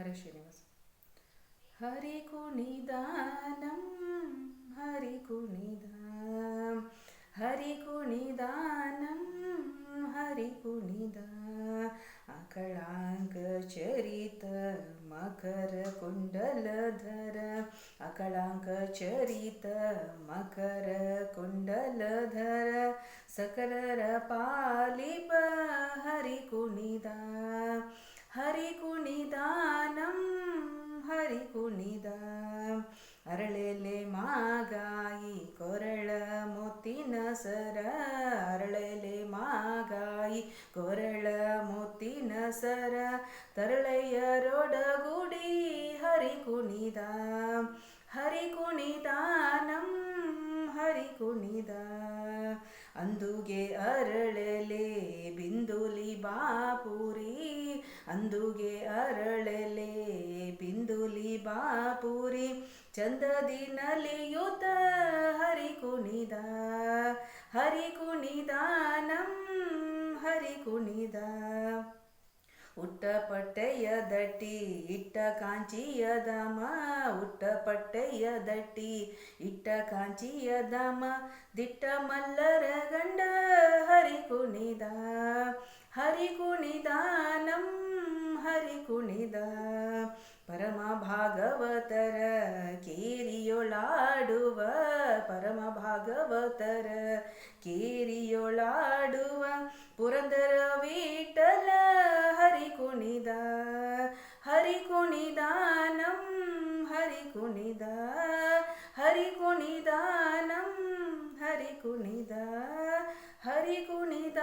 ഹരേ ശ്രീനിവാസ്. ഹരി കുണിദാനം ഹരി കുണിദാം ഹരി കുണിദാനം ഹരി കുണിദാ. അകളാങ്ക ചരിത മകര കുണ്ടലധര അകളാങ്ക ചരിത മകര കുണ്ടലധര സകലര പാലിപ ಅರಳೆಲೆ ಮಾಗಾಯಿ ಕೊರಳ ಮುತ್ತಿನ ಸರ. ಅರಳೆಲೆ ಮಾಗಾಯಿ ಕೊರಳ ಮುತ್ತಿನ ಸರ. ತರಳೆಯರೊಡಗುಡಿ ಹರಿ ಕುಣಿದ ಹರಿ ಕುಣಿದಾನಂ ಹರಿ ಕುಣಿದ ಅಂದುಗೆ ಅರಳೆಲೆ ಬಿಂದುಲಿ ಬಾಪುರಿ, ಅಂದುಗೆ ಅರಳೆಲೆ ಬಿಂದುಲಿ ಬಾಪುರಿ. ಚಂದದಿ ನಲಿಯುತ ಹರಿ ಕುಣಿದ ಹರಿ ಕುಣಿದಾನಂ ಹರಿ ಕುಣಿದ ಉಟ್ಟ ಪಟ್ಟೆಯ ದಟ್ಟಿ, ಇಟ್ಟ ಕಾಂಚಿಯ ದಮ ಉಟ್ಟ ಪಟ್ಟೆಯ ದಟ್ಟಿ, ಇಟ್ಟ ಕಾಂಚಿಯ ದಮ, ದಿಟ್ಟ ಮಲ್ಲರ ಗಂಡ ಹರಿ ಕುಣಿದ ಹರಿ ಕುಣಿದಾನಂ ಹರಿ ಕುಣಿದ ಪರಮ ಭಾಗವತರ ಕೇರಿಯೊಳಾಡುವ ಪರಮ ಭಾಗವತರ ಕೇರಿಯೊಳಾಡುವ ಪುರಂದರ ವಿಠಲ ಹರಿ ಕುಣಿದ ಹರಿ ಕುಣಿದಾನಂ ಹರಿ ಕುಣಿದ ಹರಿ ಕುಣಿದಾನಂ ಹರಿ ಕುಣಿದ ಹರಿ ಕುಣಿದಾನಂ ಹರಿ ಕುಣಿದ